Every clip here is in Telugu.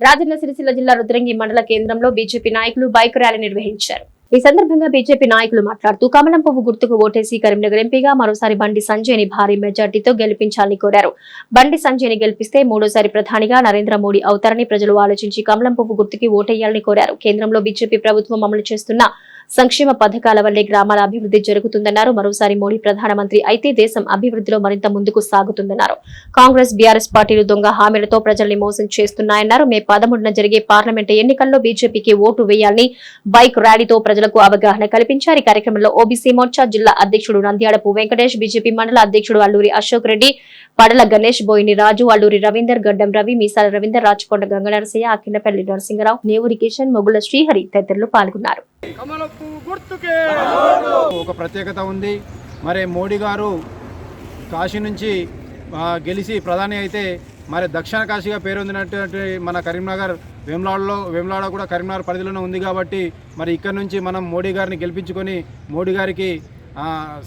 రాజన్న సిరిసిల్ల జిల్లా రుద్రంగి మండల కేంద్రంలో బీజేపీ నాయకులు బైక్ ర్యాలీ నిర్వహించారు. ఈ సందర్భంగా బీజేపీ నాయకులు మాట్లాడుతూ కమలం పువ్వు గుర్తుకు ఓటేసి కరీంనగర్ ఎంపీగా మరోసారి బండి సంజయ్ని భారీ మెజార్టీతో గెలిపించాలని కోరారు. బండి సంజయ్ని గెలిపిస్తే మూడోసారి ప్రధానిగా నరేంద్ర మోడీ అవుతారని ప్రజలు ఆలోచించి కమలం పువ్వు గుర్తుకి ఓటేయాలని కోరారు. కేంద్రంలో బీజేపీ ప్రభుత్వం అమలు చేస్తున్న సంక్షేమ పథకాల వల్లే గ్రామాల అభివృద్ధి జరుగుతుందన్నారు. మరోసారి మోడీ ప్రధానమంత్రి అయితే దేశం అభివృద్ధిలో మరింత ముందుకు సాగుతుందన్నారు. కాంగ్రెస్ బీఆర్ఎస్ పార్టీలు దొంగ హామీలతో ప్రజల్ని మోసం చేస్తున్నాయన్నారు. మే పదమూడున జరిగే పార్లమెంట్ ఎన్నికల్లో బీజేపీకి ఓటు వేయాలని బైక్ ర్యాలీతో ప్రజలకు అవగాహన కల్పించారు. ఈ కార్యక్రమంలో ఓబీసీ మోర్చా జిల్లా అధ్యక్షుడు నంద్యాడపు వెంకటేష్ బీజేపీ మండల అధ్యక్షుడు అల్లూరి అశోక్ రెడ్డి పడల గణేష్ బోయిని రాజు అల్లూరి రవీందర్ గడ్డం రవి మీసాల రవీందర్ రాచకొండ గంగనరసయ్య అఖిలపల్లి అక్కినపల్లి నరసింహరావు నేవురి కిషన్ మొగుల శ్రీహరి తదితరులు పాల్గొన్నారు. కమలపు గుర్తుకే. ఒక ప్రత్యేకత ఉంది. మరి మోడీ గారు కాశీ నుంచి గెలిచి ప్రధాని అయితే మరి దక్షిణ కాశీగా పేరొందినటువంటి మన కరీంనగర్ వేములాడలో వేములాడ కూడా కరీంనగర్ పరిధిలోనే ఉంది కాబట్టి మరి ఇక్కడ నుంచి మనం మోడీ గారిని గెలిపించుకొని మోడీ గారికి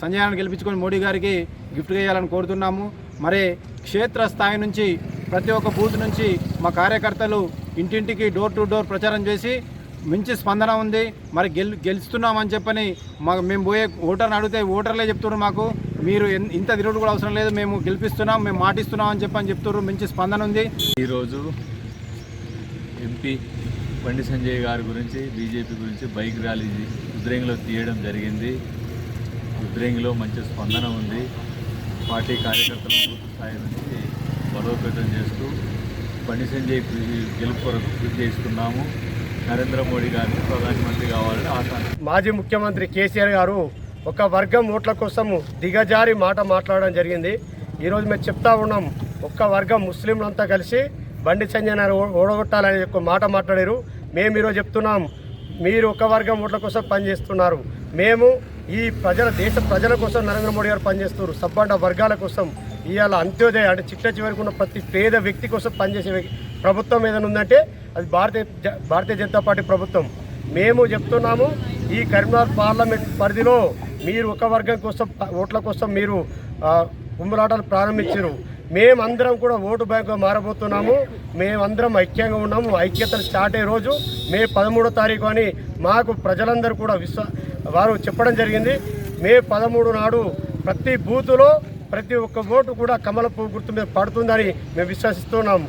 సంజయాన్ని గెలిపించుకొని మోడీ గారికి గిఫ్ట్ చేయాలని కోరుతున్నాము. మరి క్షేత్ర స్థాయి నుంచి ప్రతి ఒక్క బూత్ నుంచి మా కార్యకర్తలు ఇంటింటికి డోర్ టు డోర్ ప్రచారం చేసి మంచి స్పందన ఉంది. మరి గెల్ గెలుస్తున్నామని చెప్పని మాకు మేము పోయే ఓటర్ని అడిగితే ఓటర్లే చెప్తున్నారు మాకు. మీరు ఎన్- ఇంత తిరుగుడు కూడా అవసరం లేదు. మేము గెలిపిస్తున్నాం మేము మాటిస్తున్నాం అని చెప్పని చెప్తున్నారు మంచి స్పందన ఉంది. ఈరోజు ఎంపీ బండి సంజయ్ గారి గురించి బీజేపీ గురించి బైక్ ర్యాలీ ఉద్రేంగిలో తీయడం జరిగింది. ఉద్రేంగిలో మంచి స్పందన ఉంది. పార్టీ కార్యకర్తలు బూత్ స్థాయి నుంచి బలోపేతం చేస్తూ బండి సంజయ్ గెలుపు కొరకు కృషి చేస్తున్నాము. నరేంద్ర మోడీ గారిని ప్రధానమంత్రి కావాలని ఆశ మాజీ ముఖ్యమంత్రి కేసీఆర్ గారు ఒక వర్గం ఓట్ల కోసం దిగజారి మాట మాట్లాడడం జరిగింది. ఈరోజు మేము చెప్తా ఉన్నాం ఒక్క వర్గం ముస్లింలంతా కలిసి బండి సంజయ్ ఓడగొట్టాలని ఒక మాట మాట్లాడారు. మేము ఈరోజు చెప్తున్నాం మీరు ఒక వర్గం ఓట్ల కోసం పనిచేస్తున్నారు. మేము ఈ ప్రజల దేశ ప్రజల కోసం నరేంద్ర మోడీ గారు పనిచేస్తున్నారు. సబ్బండ వర్గాల కోసం ఇవాళ అంత్యోదయ అంటే చిట్ట చివరికి ఉన్న ప్రతి పేద వ్యక్తి కోసం పనిచేసే వ్యక్తి ప్రభుత్వం ఏదైనా ఉందంటే అది భారతీయ జ- భారతీయ జనతా పార్టీ ప్రభుత్వం. మేము చెప్తున్నాము ఈ కరీంనగర్ పార్లమెంట్ పరిధిలో మీరు ఒక వర్గం కోసం ఓట్ల కోసం మీరు కుమ్మరాటాలు కుమ్ములాటలు ప్రారంభించారు. మేమందరం కూడా ఓటు బ్యాంకుగా మారబోతున్నాము. మేమందరం ఐక్యంగా ఉన్నాము. ఐక్యతలు స్టార్ట్ అయ్యే రోజు మే పదమూడో తారీఖు అని మాకు ప్రజలందరూ కూడా విశ్వ వారు చెప్పడం జరిగింది. మే పదమూడు నాడు ప్రతి బూతులో ప్రతి ఒక్క ఓటు కూడా కమల పువ్వు గుర్తు మీద పడుతుందని మేము విశ్వసిస్తున్నాము.